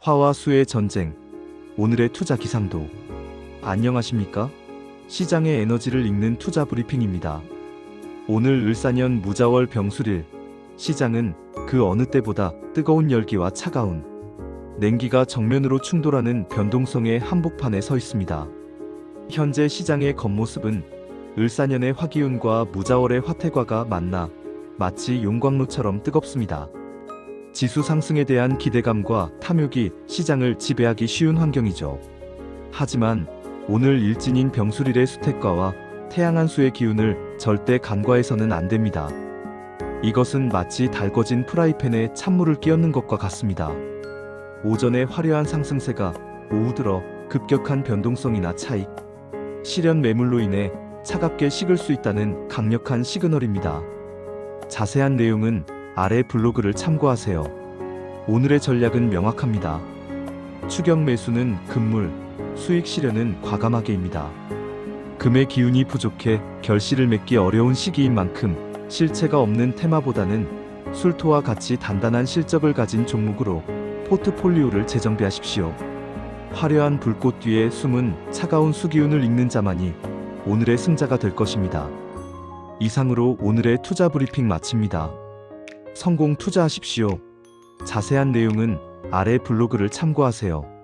화와 수의 전쟁. 오늘의 투자 기상도. 안녕하십니까? 시장의 에너지를 읽는 투자 브리핑입니다. 오늘 을사년 무자월 병술일. 시장은 그 어느 때보다 뜨거운 열기와 차가운 냉기가 정면으로 충돌하는 변동성의 한복판에 서 있습니다. 현재 시장의 겉모습은 을사년의 화기운과 무자월의 화태과가 만나 마치 용광로처럼 뜨겁습니다. 지수 상승에 대한 기대감과 탐욕이 시장을 지배하기 쉬운 환경이죠. 하지만 오늘 일진인 병술일의 수택과와 태양한 수의 기운을 절대 간과해서는 안 됩니다. 이것은 마치 달궈진 프라이팬에 찬물을 끼얹는 것과 같습니다. 오전의 화려한 상승세가 오후 들어 급격한 변동성이나 차익, 실현 매물로 인해 차갑게 식을 수 있다는 강력한 시그널입니다. 자세한 내용은 아래 블로그를 참고하세요. 오늘의 전략은 명확합니다. 추경 매수는 금물, 수익 실현은 과감하게입니다. 금의 기운이 부족해 결실을 맺기 어려운 시기인 만큼 실체가 없는 테마보다는 술토와 같이 단단한 실적을 가진 종목으로 포트폴리오를 재정비하십시오. 화려한 불꽃 뒤에 숨은 차가운 수기운을 읽는 자만이 오늘의 승자가 될 것입니다. 이상으로 오늘의 투자 브리핑 마칩니다. 성공 투자하십시오. 자세한 내용은 아래 블로그를 참고하세요.